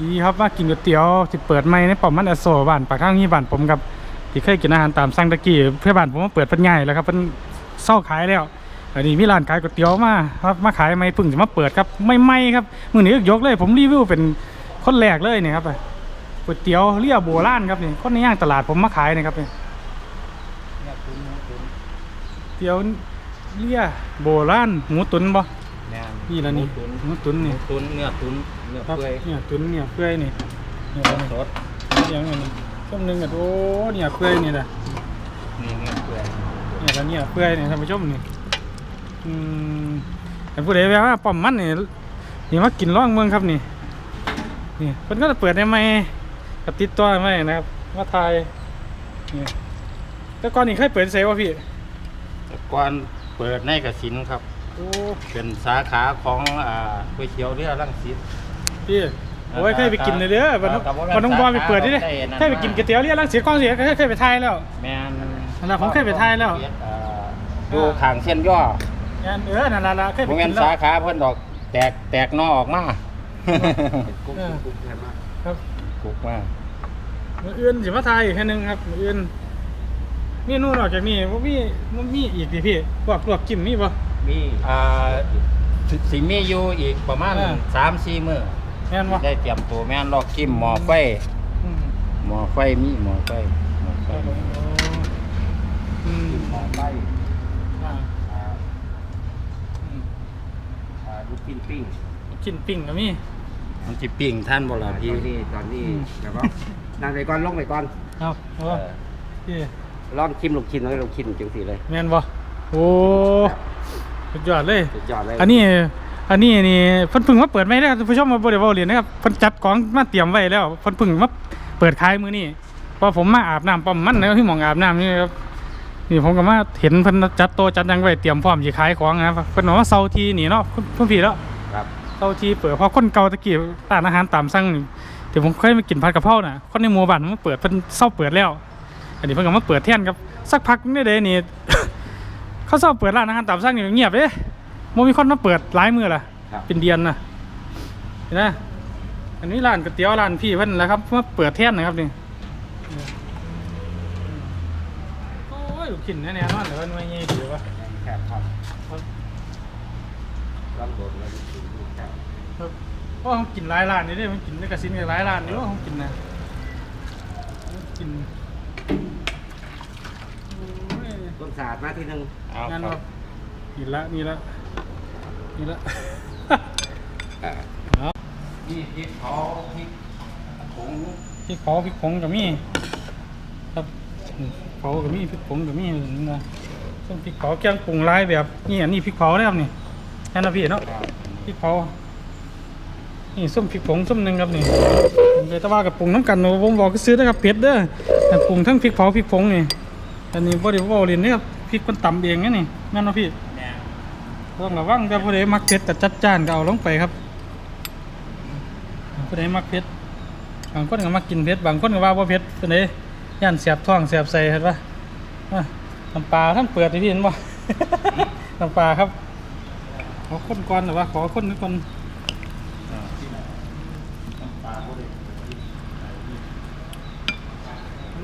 ดีครับมากินก๋วยเตี๋ยวที่เปิดใหม่ในปั๊มมันอโศกบ้านปากข้างนี้บ้านผมครับที่เคยกินอาหารตามสั่งตะกี้เพื่อนบ้านผมมาเปิดเพิ่นใหญ่แล้วครับเพิ่นเศร้าขายแล้วอันนี้มีร้านขายก๋วยเตี๋ยวมาครับมาขายใหม่เพิ่งจะมาเปิดครับไม่ไหม่ครับมื้อนี้ก็ยกเลย ผมรีวิวเป็นคนแรกเลยนี่ครับก๋วยเตี๋ยวเรียโบราณครับนี่คนในย่างตลาดผมมาขายนี่ครับนี่เนี่ยตุ้นตุ้นเตี๋ยวเรียโบราณหมูตุ๋นบ่แม่นนี่ละนี่ตุ้นหมูตุ๋นนี่ตุ้นเนื้อตุ้น เนื้อครับเปื่อยเนี่ยตุ๋นเนี่ยเปื่อยนี่เนี่ยสดอย่างนี้ช่วงหนึงอะโอ้เนี่ยเปื่อยนี่นะนี่เนื้อเปื่อยเนี่ยแล้วเนี่ยเปื่อยนี่ท่านผู้ชมนี่อืมแต่ผู้ใดแวะว่าป้อมมันนี่นี่มากินร่องเมืองครับนี่นี่เพิ่นก็จะเปิดได้ไหมกับติดตัวไหมนะครับว่าไทยนี่แต่ก่อนนี่เคยเปิดเซวะพี่แต่ก่อนเปิดในกสินครับโอ้เป็นสาขาของอ่าก๋วยเตี๋ยวเรือรังสิต พี่โอ้ยเคยไปกินเลยเด้อวันน้องครับผมวันน้องบอลไปเปิดดิเด้ได้นั่นเคยไปกินก๋วยเตี๋ยวเรียกรังเสียกล้องเสียเคยเคยไปไทยแล้วแม่นนั่นล่ะผมเคยไปถ่ายแล้วอ่าดูข้างเส้นย่องานเออนั่นล่ะล่ะเคยไปโมเมกินนแล้วสาขาเพิ่นดอกแตกแตกหนอออกมาเออครับกุกมามืออื่นสิมาไทยอีกแค่นึงครับมืออื่นเมนูนอกจากนี้ว่ามีมันมีอีกดิพี่พวกลวกจิ้มมีบ่มีอ่าสิสิมีอยู่อีกประมาณอ่าสามสี่มื้อ แม่นบ่ได้เตรียมตัวแม่นลอกกิมหมอไฟอืมหมอไฟมีหมอไฟหมอไฟครับผมโอ้อืมหมอไฟอ่าอ่าอืมอ่าลูกปิ้งปิ้งชิ้นปิ้งก็มี มันจะปิ้งท่านบ่ล่ะตพี่อนนี้ตอนนี้อืมแล้วก็นั่งไปก่อนลงไปก่อนเอาเอาเออพี่ลองชิมลูกชิ้นเลยลูกชิ้นจังสีเลยแม่นบ่โอ้สุดยอดเลย สุดยอดเลยอันนี้ อันนี้นี่เพิ่นเพึ่งมาเปิดไม่ได้ท่านผู้ชมมาบริวารเรียนนะครับเพิ่นจัดของมาเตรียมไว้แล้วเพิ่นเพึ่งมาเปิดขายมื้อนี้พอผมมาอาบน้ำปั๊มมันแล้วที่หมองอาบน้ำนี่ครับนี่ผมก็มาเห็นเพิ่นจัดโต๊ะจัดหยังไว้เตรียมพร้อมสิขายของนะครับเพิ่นบอกว่าเซาร์ทีนี่เนาะเพิ่นเพิ่นผิดแล้วครับเซาร์ทีเปิดเพราะคนเก่าตะกี้ร้านอาหารตามสั่งนี่ที่ผมเคยมากินผัดกะเพราน่ะคนในหมู่บ้านมันเปิดเพิ่นเซาเปิดแล้ว อันนี้เพิ่นก็มาเปิดแทนครับสักพักนี่เด้นี่เขาเซาเปิดร้านอาหารตามสั่งนี่เงียบเด้ บ่มีคนมาเปิดหลายมื้อล่ะ ครับ เป็นเดือนนะเห็นไหมอันนี้ร้านก๋วยเตี๋ยวร้านพี่เพิ่นแหล้วครับมาเปิดแท่นนะครับนี่โอ้ยลูกชิ้นแน่ๆนอนเดี๋ยวมันไม่เงี้ยดีวะแคบครับลองโดนแล้วลูกชิ้นดูแคบครับเพราะผมกินหลายร้านนี่เด้มันกินในกระสินกับหลายร้านนี่ว่าผมกินนะกินโอ้ยต้นสาดมาทีหนึงเอางานครัว่าบนี่ละนี่ละ นี่ละอ่านี่พริกเผาพริกผงพริกเผาพริกผงกับมีครับอืมเผากับมีพริกผงกับมีนี่นะส้มพริกเผาแกงปรุงหลายแบบนี่อันนี้พริกเผานะครับนี่แค่นั้นนะพี่เนาะพริกเผานี่ส้มพริกผงส้มหนึ่งครับนี่เดี๋ยวแตะว่ากับปรุงน้ำกันเนอะผมบอกก็ซื้อได้ครับเผ็ดเด้อแต่ปรุงทั้งพริกเผาพริกผงนี่อันนี้บ่ได้บ่เรียนนี่ครับพริกมันตำเองนะนี่นั่นเนาะพี่แม่ ต้องระวังแต่ผู้ใดมักเผ็ดแต่จัดจ้านก็เอาลงไปครับผู้ใดมักเผ็ดบางคนก็มักกินเผ็ดบางคนก็ว่าบ่าเผ็ดผู้ใดย่านเสียบท้องเสียบใส่เห็นปะน้ำปลาท่านเปิดให้พี่เห็นบ่น้ำปลาครับขอคนก่อนหรือว่าขอคนก่อน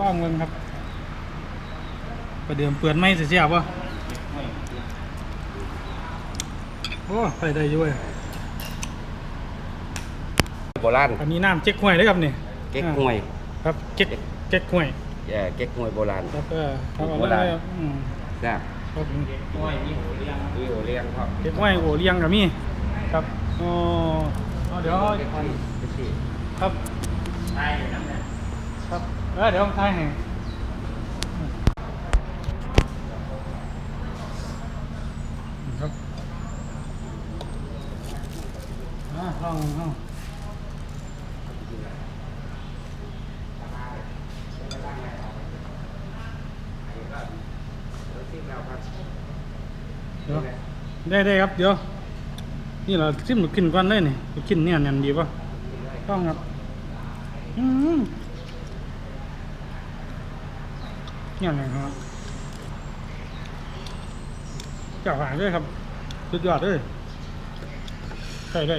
ว่างเงินครับประเดิมเปิดไม่เสียบวะ โอ้ไปได้อยุ่ยโบราณอันนี้น้ำเจ๊กห้วยเลยครับนี่เก๊กฮวย ครับเจ๊กเจ๊กห้วยเอ่อเก๊กฮวยโบราณ ครับเออครับเอาโบราณเลยอืมนะครับครับผมห้อยนี่โหเรียงวิโอเลี้ยงครับเจ๊กห้วยโอเลี้ยงกับมีครับอ๋อเอาเดี๋ยวเก๊กฮวยเป็นสี่ครับใช่น้ำเนี่ยครับเออเดี๋ยวผมถ่ายให้ครับ อ่าลองลองเดี๋ยวได้ได้ครับ เดี๋ยว นี่เราซิมลูกินก่อนเลยนี่ลูกินเนี่ยแน่นดีป่ะต้องครับ อืมเนี่ยแน่นครับเจ้าหายเลยครับสุดยอดเลยใช่ได้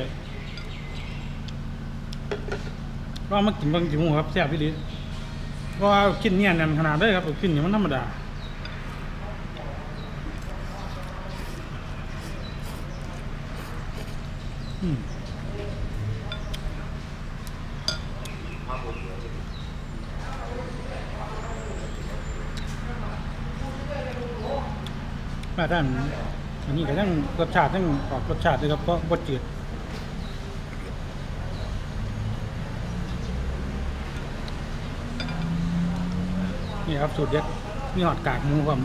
ก็มากินบางจิ๋วครับแซ่บพี่ลิก็กินเนี่ยแน่นขนาดเลยครับกินอย่างมันธรรมดาอืมมาด้านอันนี้ก็ยังรสชาติยังออกรสชาติเลยครับเพราะบดจืด นี่ครับสูตรเด็ดมีหอดกากหมูความ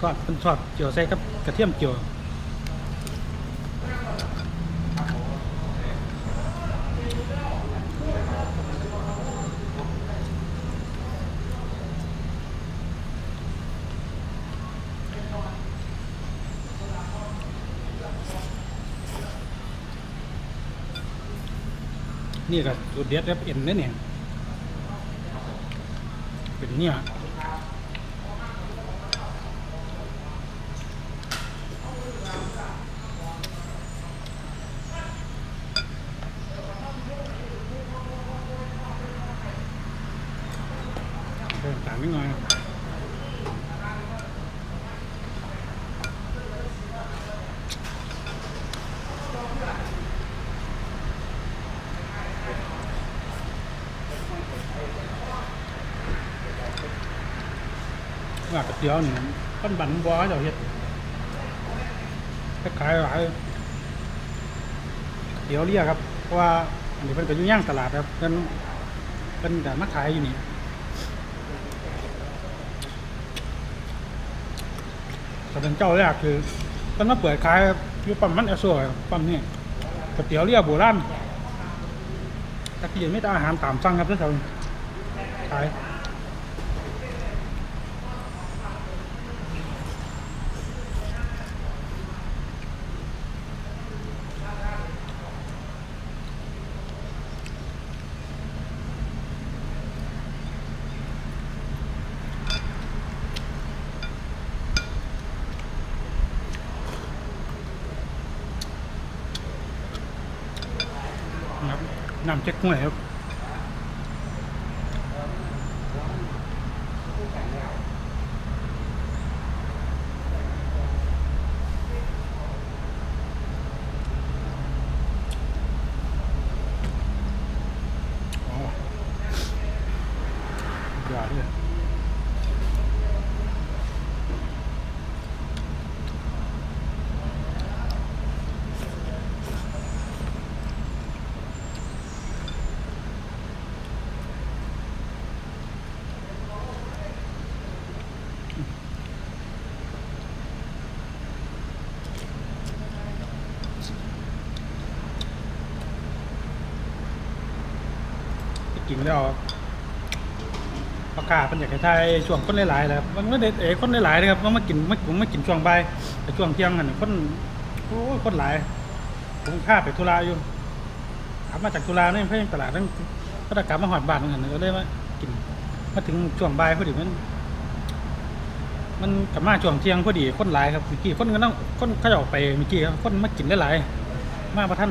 ทอดเป็นทอดเจียวใส่กับกระเทียมเจียวนี่ก็สูตรเด็ดครับเอ็นเนี่ยเนี่ยเป็น เนี่ยเพิ่มต่างนิดหน่อยว่ากระ เทียวนี่ต้นบันบัวเจ้าเฮ็ดคล้ายหลายเตี๋ยวเรียกครับ เพราะว่าอันนี้เป็นก็อยู่ย่างตลาดครับเพิ่นเป็นแต่มาขายอยู่นี่แต่เป็นเจ้าแรกคือเพิ่นมาเปิดขายอยู่ปั๊มมันเอสโซ่ครับปั๊มนี่ก๋วยเตี๋ยวเรียกโบราณตะกี้ไม่ได้อาหารตามสั่งครับท่านผู้ชมขาย น้ำเจ๊กหวยครับ แล้วประกาศเป็นอยากให้ทายช่วงคนหลายๆนะครับมันไม่ได้เอ๋คนหลายๆนะครับว่ามากินมาผมมากินช่วงบ่ายแต่ช่วงเที่ยงกันน่ะคนโอ้คนหลายผมข้าไปธุระอยู่กลับมาจากธุระเนี่ยเพื่อนตลาดนั่นก็ได้กลับมาหอดบ้านเหมือนกันก็เลยมากินมาถึงช่วงบ่ายพอดีมันมันกลับมาช่วงเที่ยงพอดีคนหลายครับเมื่อกี้คนก็ต้องคนเขาจะออกไปเมื่อกี้ครับคนมากินหลายๆมาประท่าน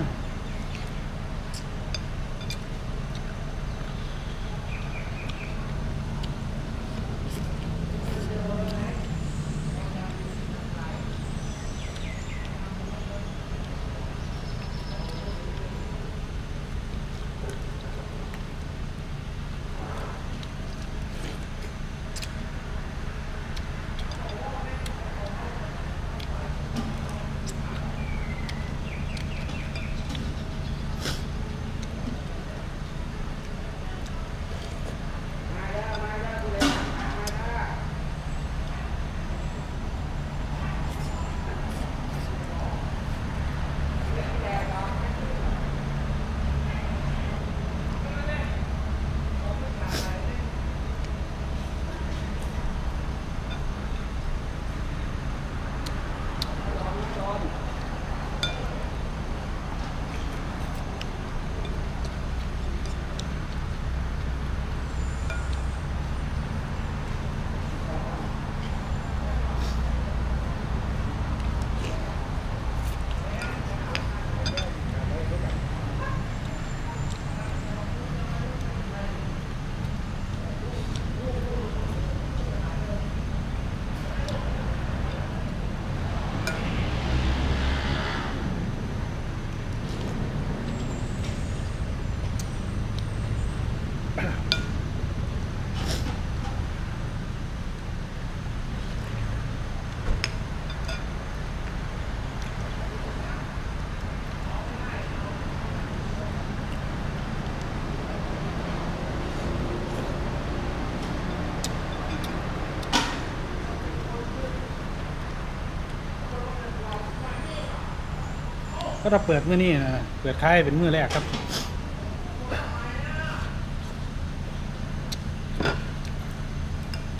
ก็จะเปิดมื้อนี้นะเปิดขายเป็นมื้อแรกครับ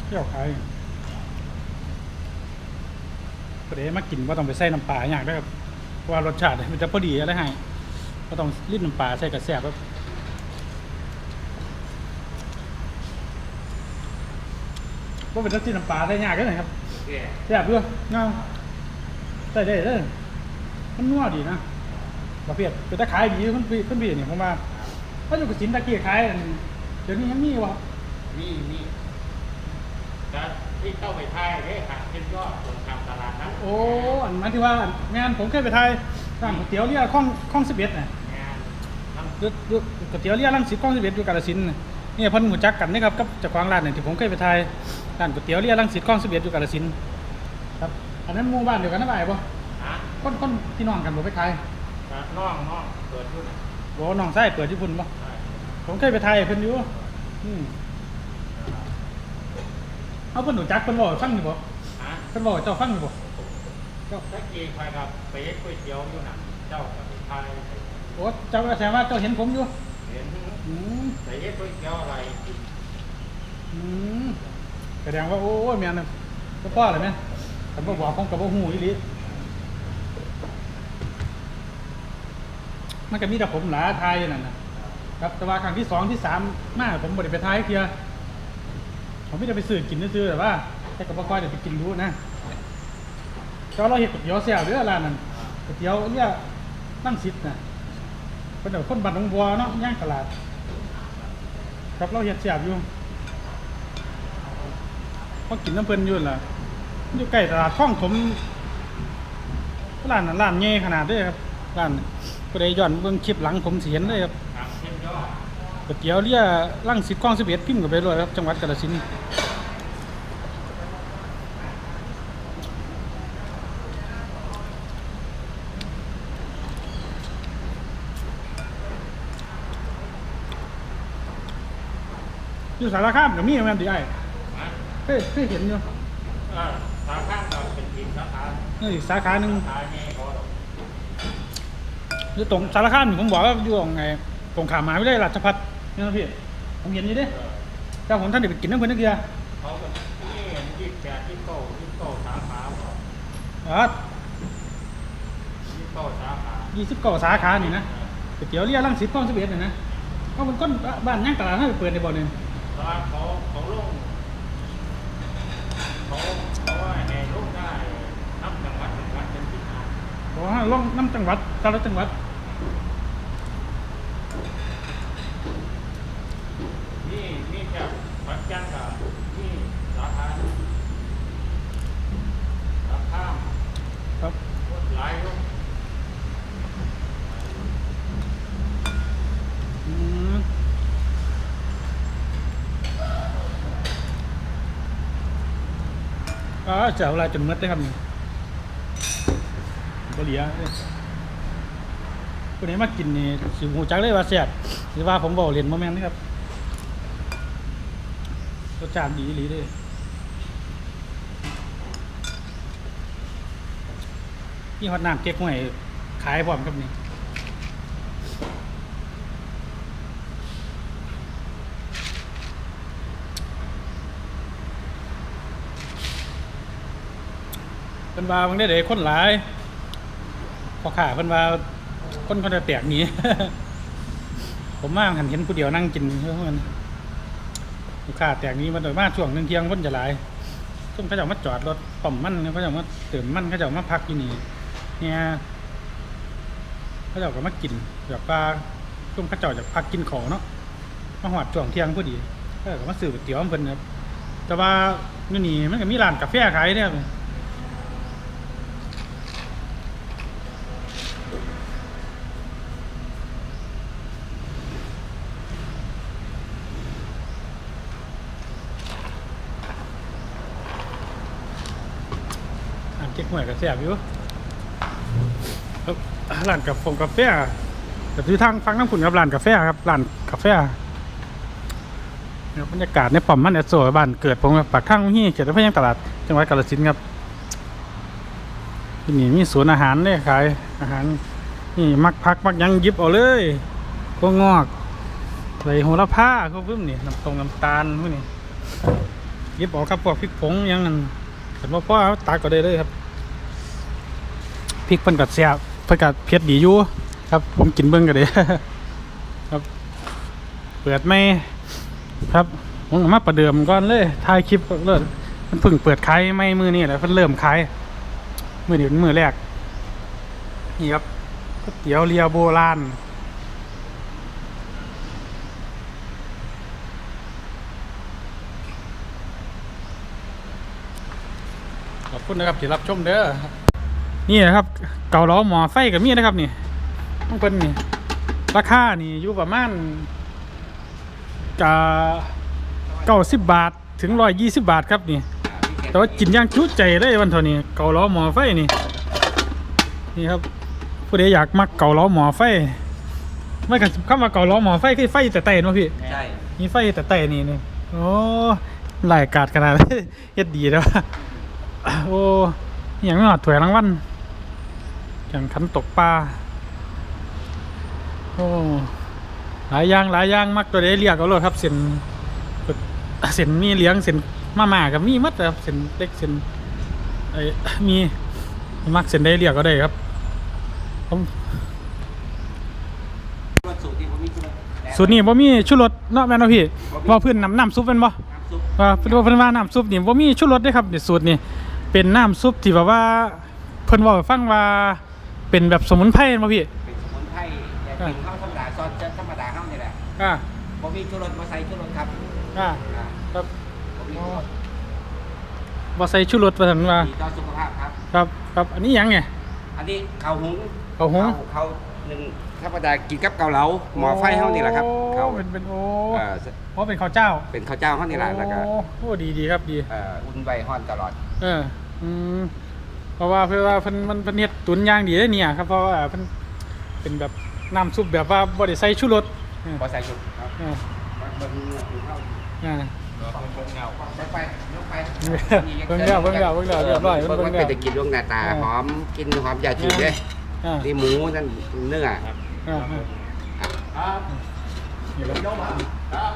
เที่ยวขายประเดี๋ยวมากินว่าต้องไปใส่น้ำปลาอย่างด้วยครับเพราะว่ารสชาติมันจะพอดีอะไรให้ก็ต้องรีดน้ำปลาใส่กระแสบครับว่าเป็นน้ำจิ้มน้ำปลาได้ยากแค่ไหนครับแก่แซ่บด้วยงามใส่ได้เลยมันนัวดีนะ ประเภทเป็นตะขายดีขึ้นปีขึ้นปีเนี่ยผมว่าถ้าอยู่กับสินตะเกียขายอันเดี๋ยวนี้ยังมีวะมีมีแล้วที่เข้าไปไทยได้ค่ะเป็นยอดตรงทางตลาดนั้นโอ้อันหมายที่ว่าแม่นผมเคยไปไทยร้านก๋วยเตี๋ยวเรียข้องข้องสิบเอ็ดน่ะงานทั้งดูดูก๋วยเตี๋ยวเรียรังสิตข้องสิบเอ็ดอยู่กาฬสินธุ์น่ะนี่เพิ่นหูจักกันนะครับกับเจ้าของร้านเนี่ยที่ผมเคยไปไทยร้านก๋วยเตี๋ยวเรียรังสิตข้องสิบเอ็ดอยู่กาฬสินธุ์ครับอันนั้นหมู่บ้านเดียวกันนะบ่ายบ่ฮะคนคนพี่น้องกันบ่ไปขาย น้องน้องเกิดขึ้นบ่น้องไส้เปิดที่พุ่นบ่ใช่ผมเคยไปไทยเพิ่นอยู่อืมเอาเพิ่นรู้จักเพิ่นบอกให้ฟังอยู่บ่ฮะเพิ่นบอกให้เจ้าฟังอยู่บ่ตะกี้ใครกับไปเย็ดก๋วยเตี๋ยวอยู่น่ะเจ้ากับไปไทยโอ้เจ้าก็แสดงว่าเจ้าเห็นผมอยู่เห็นอืมไปเย็ดก๋วยเตี๋ยวอะไรกินอืมแสดงว่าโอ้ยแม่นน่ะก็พ่อเลยแม่นแต่บ่บอกผมก็บ่ฮู้อีหลี มันก็มีแต่ผมหลาทายอยู่นั่นนะครับแต่ว่าครั้งที่สองที่สามมาผมบ่ได้ไปทายเที่ยผมไม่ได้ไปซื้อกินซื้อแต่ว่าแต่ก็บ่ค่อยได้ไปกินรู้นะเจ้าเราเห็ดก๋วยเตี๋ยวแซ่บเด้อร้านนั้นก๋วยเตี๋ยวเนี่ยนั่งสิทธิ์นะเป็นแบบคนบ้านหนองบัวเนาะย่างตลาด ครับเราเห็ดแซ่บอยู่พอกินน้ำเพลินอยู่ล่ะอยู่ใกล้ตลาดคลองถมร้านนั้นร้านใหญ่ขนาดด้อครับร้าน ก็ได้ย้อนเบิ่งคลิปหลังผมสิเห็นเลยครับทางเส้นยอดก๋วยเตี๋ยวเรียร่างสิทธิ์คลองสิบเอ็ดพิมพ์กันไปเลยครับจังหวัดกาฬสินธุ์อยู่สารคามกับมีแม่นดีไอ้ฮะเคยเคยเห็นอยู่เออสาขาเราเป็นทีมสาขานี่อีกสาขาหนึ่ง สาขาเนี่ยเขา อยู่ตรงสารคามนี่ผมบอกว่าอยู่ตรงไงตรงขามหาวิทยาลัยราชภัฏนี่นะพี่ผมเห็นอยู่เด้เออแต่ผมท่านเด็กไปกินน้ำเพิ่นนักเดียวเขาก็นี่ยี่สิบแปดยี่สิบเก้ายี่สิบเก้าสาขาอ๋อยี่สิบเก้าสาขายี่สิบเก้าสาขานี่นะก๋วยเตี๋ยวเรียรังสิตคลองสิบเอ็ดนี่นะเขาเป็นคนบ้านย่างตลาดให้ไปเปิดในบ่อนึงตอนเขาเขาลงเขาเขาว่าในลงได้นับจังหวัดจังหวัดเป็นที่หา อกว่าล่องน้ำจังหวัดแต่ละจังหวัดนี่นี่จะปัจจันกับนี่สาขาสาข้ามครับหลายลงอืมอ๋อเจ้าเวลาจนหมดได้ครับนี่ บ่เหลียคนนี้มากินนี่สิหูจักเลยว่าแซ่บหรือว่าผมบอกเรียนโมแมนนะครับรสชาติดีหลีเลยนี่ฮอตน้ำเก๊กหวยขายพร้อมครับนี่เป็นว่ามันได้เด็กคนหลาย พอขาเพิ่นว่าคนเขาจะแตกหนีผมมาหันเห็นผู้เดียวนั่งกินเพื่อนลูกค้าแตกนี้มันโดยมากช่วงหนึ่งเที่ยงคนจะหลายซึ่งเขาจะมาจอดรถป่อมมันเขาจะมาเติมมั่นเขาจะมาพักที่นี่เนี่ยเขาจะก็มากินแบบว่าช่วงเขาจ้าจะพักกินของเนาะมาหอดช่วงเที่ยงพอดีก็ก็มาซื้อก๋วยเตี๋ยวเพิ่นครับแต่ว่านี่นี่มันก็มีร้านกาแฟขายเนี่ย อ่านเก๊กหวยกับแซ่บอยู่ร้านกับฟงกาแฟแต่ที่ทางฟังน้ำขุนครับร้านกาแฟครับร้านกาแฟบรรยากาศในปั๊มมันแอดโซบ้านเกิดผมครับปากข้างที่เขตอำเภอยังตลาดจังหวัดกาฬสินธุ์ครับที่นี่มีศูนอาหารเลยขายอาหารนี่มักพักมักยังยิบเอาเลยก็งอกใส่โหระพาเขาพึ่มนี่น้ำตรงน้ำตาลพวกนี้ยิบเออกครับพวกพริกผงยังนั่นว่าพ่อเอาตักก็ได้เลยครับ พริกเพิ่นกัดแซ่บเพิ่นกัดเผ็ดดีอยู่ครับ ผมกินเบิ่งก็ได้ครับเปิดไม่ครับผมามาประเดิมก่อนเลยถ่ายคลิปเลิศมันเพิ่งเปิดขายไม่มือนี่แหละเพิ่นเริ่มขายมือนี้เป็นมือแรกนี่ครับก๋วยเตี๋ยวเรียโบราณขอบคุณนะครับที่รับชมเด้อ นี่นะครับ เกาเหลาหมอไฟกับมีนะครับนี่ต้องเป็นนี่ราคานี่อยู่ประมาณกะเก้าสิบบาทถึงร้อยยี่สิบบาทครับนี่ แต่ว่ากินอย่างจุใจเลยวันเท่านี้เกาเหลาหมอไฟนี่นี่ครับผู้ใดอยากมักเกาเหลาหมอไฟไม่กันเข้ามาเกาเหลาหมอไฟคือไฟแต่แต่เนาะพี่ใช่มีไฟแต่แต่นี่นี่โอ้หลายกาดขนาดนั้นเฮ็ดดีแล้วโอ้อหย่างไม่หอดถวยรางวัล อย่างขันตกปลาโอ้หลายอย่างหลายอย่างมักตัวใดเรียกเอาเลยครับเส้นเส้นมีเลี้ยงเส้นมาม่ากับมีหมัดครับเส้นเล็กเส้นไอ้มีมักเส้นใดเรียกก็ได้ครับผมสูตรที่ผมมีชุดสูตรนี้บ่มีชูรสเนาะแม่นบ่พี่ว่าเพิ่นน้ำน้ำซุปเป็นบ่น้ำซุปว่าเพิ่นว่าเพิ่นว่าน้ำซุปนี่บ่มีชูรสเด้ครับนี่สูตรนี่เป็นน้ำซุปที่แบบว่าเพิ่นเว้าให้ฟังว่า เป็นแบบสมุนไพรแม่นบ่พี่ เป็นสมุนไพรแต่กินข้าวธรรมดาซอสธรรมดาข้าวนี่แหละอ่าบ่มีชุรสบ่ใส่ชุรสครับอ่าอ่าครับบ่มีชุรสบ่ใส่ชูรสว่าซั่นว่าดีต่อสุขภาพครับ ครับครับอันนี้หยังไงอันนี้ข้าวหุงข้าวหุงข้าวหนึ่งธรรมดากินกับเกาเหลาหมอไฟเฮานี่แหละครับโอ้ข้าวเป็นเป็นโอ้เอ่อเพราะเป็นข้าวเจ้า เป็นข้าวเจ้าเฮานี่แหละแล้วก็โอ้โอ้ดีดีครับดีเอ่ออุ่นใบฮ้อนตลอด เอออืมเพ ราะว่าเพื่อว่าเพิ่นมันเพิ่นเฮ็ดตุนอย่างดีเลยเนี่ยครับเพราะว่าเพิ่นเป็นแบบน้ำซุปแบบว่าบ่ได้ใส่ชูรสเออบ่ใส่ชุดครับเออเบิ่งเนื้อข้าวอ่าใส่ไปยกไปเบิ่งแล้วเบิ่งแล้วเบิ่งแล้วเรียบร้อยเบิ่งเบิ่งแล้ว เป็นตะกินลงหน้าตาอ่าหอมกินหอมยาจีนเด้อ่านี่หมูนั่นเนื้ออ่าอ่าครับครับนี่แหละ ครับ